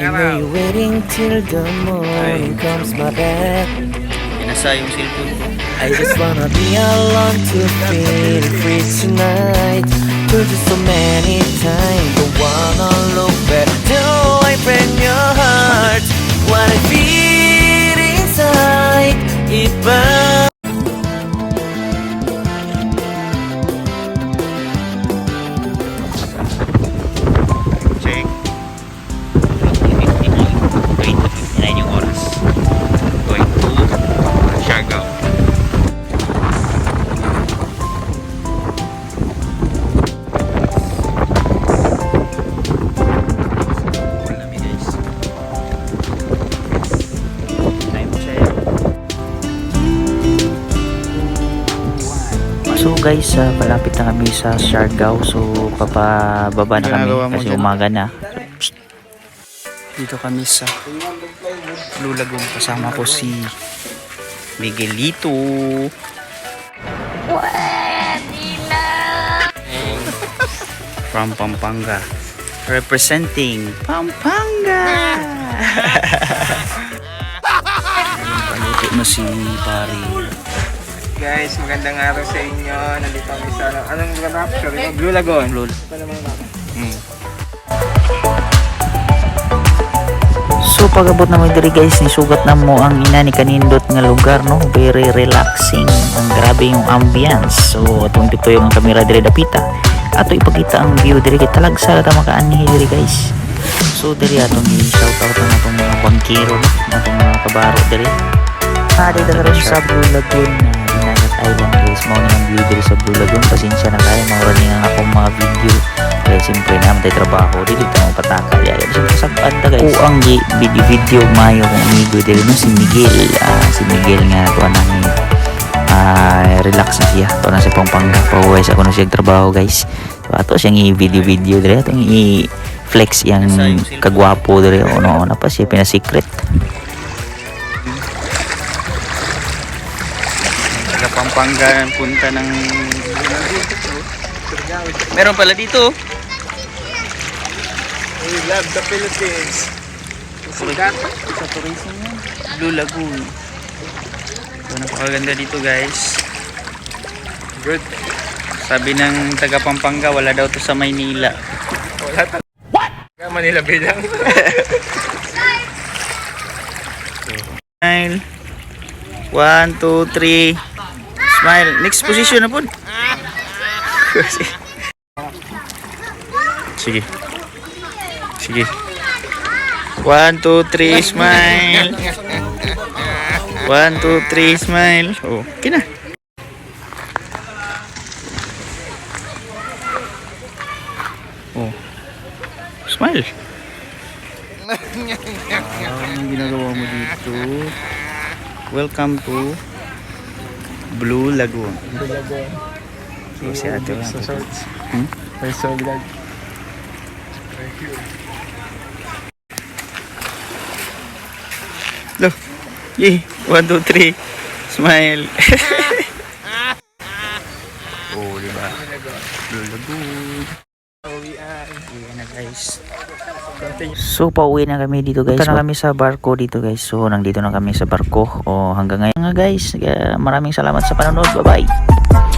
You waiting till the morning comes my bed? Pinasa yung cellphone ko. I just wanna be alone to feel free tonight. Told you so many times, don't wanna look So guys, ah, malapit na kami sa Siargao. So papababa na kami kasi umaga na. Dito kami sa Blue Lagoon. Kasama ko si Miguelito. From Pampanga. Representing Pampanga. Ayun, paluto na si pare. Guys, magandang araw sa inyo. Nandito kami sa ano, anong rapture? Yung Blue Lagoon. Blue. Ito naman map. Mm. So pagabot naman diri guys, nisugat na mo ang ina ni kanindot nga lugar no, very relaxing. Ang grabe yung ambience. So atong dito yung kamera diri dapita. Ato ipakita ang view diri kay talagsa ta makaanhi diri guys. So diri atong i-shout out ang atong mga bangkero atong mga kabaro diri. Ah, dito na rin sa Blue Lagoon na Island guys. Mao na ang view diri sa Blue Lagoon. Pasensya na kayo, maura ni ang akong mga video. Kaya siyempre naman tayo trabaho. Dito tayo patakal. Kaya siyempre sa banda guys. O ang gi- video video mayo kong amigo diri no si Miguel. Ah, si Miguel nga to na ni ah, relax na siya. To na sa Pampanga. Pahuwes ako na siya trabaho guys. So ato siyang i-video video diri. Atong i-flex yang kagwapo diri. Ono na pa siya pina-secret. Taga Pampanga ang punta ng Meron pala dito. We love the Philippines. Sugat. Sa tourism yan. Blue Lagoon. So, napakaganda dito guys. Good. Sabi ng taga Pampanga, wala daw to sa Maynila. Wala ta. What? Manila bilang. Smile. One, two, three. Smile. Next position na po. Sige. Sige. One, two, three, smile. One, two, three, smile. Oh, okay na. Oh. Smile. Wow, anong ginagawa mo dito? Welcome to Blue Lagoon. Blue Lagoon. So, si ate lang. Sa shorts. Hmm? May so vlog. Look. Yay. One, two, three. Smile. oh, di ba? Blue Lagoon. Ayan na guys. So pauwi na kami dito guys. Punta na kami sa barko dito guys. So nandito na kami sa barko. O hanggang ngayon nga guys. Maraming salamat sa panonood. Bye bye.